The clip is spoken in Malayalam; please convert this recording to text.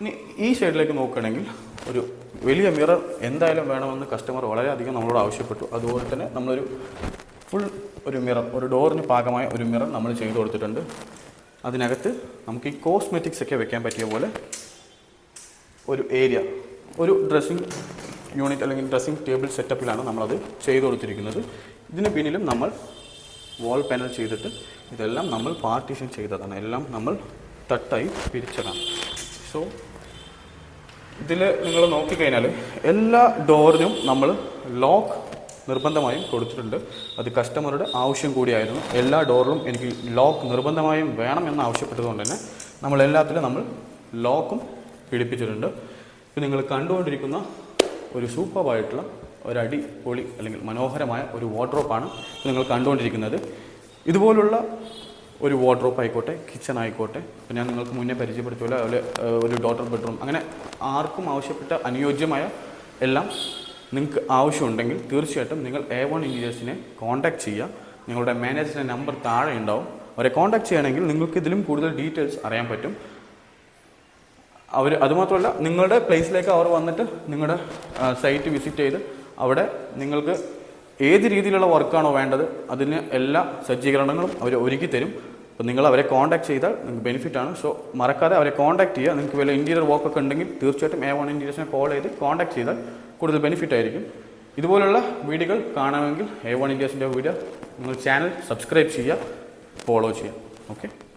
ഇനി ഈ സൈഡിലേക്ക് നോക്കുകയാണെങ്കിൽ ഒരു വലിയ മിറർ എന്തായാലും വേണമെന്ന് കസ്റ്റമർ വളരെയധികം നമ്മളോട് ആവശ്യപ്പെട്ടു. അതുപോലെ തന്നെ നമ്മളൊരു ഫുൾ ഒരു മിറർ ഒരു ഡോറിന് പാകമായ ഒരു മിറർ നമ്മൾ ചെയ്തു കൊടുത്തിട്ടുണ്ട്. അതിനകത്ത് നമുക്ക് ഈ കോസ്മെറ്റിക്സ് ഒക്കെ വെക്കാൻ പറ്റിയ പോലെ ഒരു ഏരിയ ഒരു ഡ്രസ്സിങ് യൂണിറ്റ് അല്ലെങ്കിൽ ഡ്രസ്സിങ് ടേബിൾ സെറ്റപ്പിലാണ് നമ്മളത് ചെയ്തു കൊടുത്തിരിക്കുന്നത്. ഇതിന് പിന്നിലും നമ്മൾ വാൾ പാനൽ ചെയ്തിട്ട് ഇതെല്ലാം നമ്മൾ പാർട്ടീഷൻ ചെയ്തതാണ്. എല്ലാം നമ്മൾ തട്ടായി പിരിച്ചതാണ്. സോ ഇതിൽ നിങ്ങൾ നോക്കിക്കഴിഞ്ഞാൽ എല്ലാ ഡോറിനും നമ്മൾ ലോക്ക് നിർബന്ധമായും കൊടുത്തിട്ടുണ്ട്. അത് കസ്റ്റമറുടെ ആവശ്യം കൂടിയായിരുന്നു. എല്ലാ ഡോറിലും എനിക്ക് ലോക്ക് നിർബന്ധമായും വേണം എന്ന് ആവശ്യപ്പെട്ടതുകൊണ്ട് തന്നെ നമ്മൾ എല്ലാത്തിലും നമ്മൾ ലോക്കും പിടിപ്പിച്ചിട്ടുണ്ട്. ഇപ്പം നിങ്ങൾ കണ്ടുകൊണ്ടിരിക്കുന്ന ഒരു സൂപ്പറായിട്ടുള്ള ഒരു അടിപൊളി അല്ലെങ്കിൽ മനോഹരമായ ഒരു വാർഡ്രോപ്പാണ് നിങ്ങൾ കണ്ടുകൊണ്ടിരിക്കുന്നത്. ഇതുപോലുള്ള ഒരു വാർഡ്രോപ്പ് ആയിക്കോട്ടെ കിച്ചൺ ആയിക്കോട്ടെ. അപ്പോൾ ഞാൻ നിങ്ങൾക്ക് മുന്നേ പരിചയപ്പെടുത്തില്ല അതുപോലെ ഒരു ഡോട്ടർ ബെഡ്റൂം അങ്ങനെ ആർക്കും ആവശ്യപ്പെട്ട അനുയോജ്യമായ എല്ലാം നിങ്ങൾക്ക് ആവശ്യമുണ്ടെങ്കിൽ തീർച്ചയായിട്ടും നിങ്ങൾ എ വൺ ഇന്റീരിയേഴ്സിനെ കോൺടാക്ട് ചെയ്യുക. നിങ്ങളുടെ മാനേജറിന്റെ നമ്പർ താഴെ ഉണ്ടാവും. അവരെ കോൺടാക്ട് ചെയ്യണമെങ്കിൽ നിങ്ങൾക്ക് ഇതിലും കൂടുതൽ ഡീറ്റെയിൽസ് അറിയാൻ പറ്റും. അവർ അതുമാത്രമല്ല നിങ്ങളുടെ പ്ലേസിലേക്ക് അവർ വന്നിട്ട് നിങ്ങളുടെ സൈറ്റ് വിസിറ്റ് ചെയ്ത് അവിടെ നിങ്ങൾക്ക് ഏത് രീതിയിലുള്ള വർക്കാണോ വേണ്ടത് അതിന് എല്ലാ സജ്ജീകരണങ്ങളും അവർ ഒരുക്കി തരും. അപ്പോൾ നിങ്ങൾ അവരെ കോൺടാക്ട് ചെയ്താൽ നിങ്ങൾക്ക് ബെനിഫിറ്റ് ആണ്. സോ മറക്കാതെ അവരെ കോൺടാക്ട് ചെയ്യുക. നിങ്ങൾക്ക് വല്ല ഇന്റീരിയർ വർക്കൊക്കെ ഉണ്ടെങ്കിൽ തീർച്ചയായിട്ടും എ വൺ ഇന്റീരിയേഴ്സിനെ കോൾ ചെയ്ത് കോൺടാക്ട് ചെയ്താൽ കൂടുതൽ ബെനിഫിറ്റ് ആയിരിക്കും. ഇതുപോലുള്ള വീഡിയോകൾ കാണണമെങ്കിൽ എ വൺ ഇൻഡ്യേഴ്സിന്റെ വീഡിയോ നിങ്ങൾ ചാനൽ സബ്സ്ക്രൈബ് ചെയ്യുക ഫോളോ ചെയ്യുക. ഓക്കെ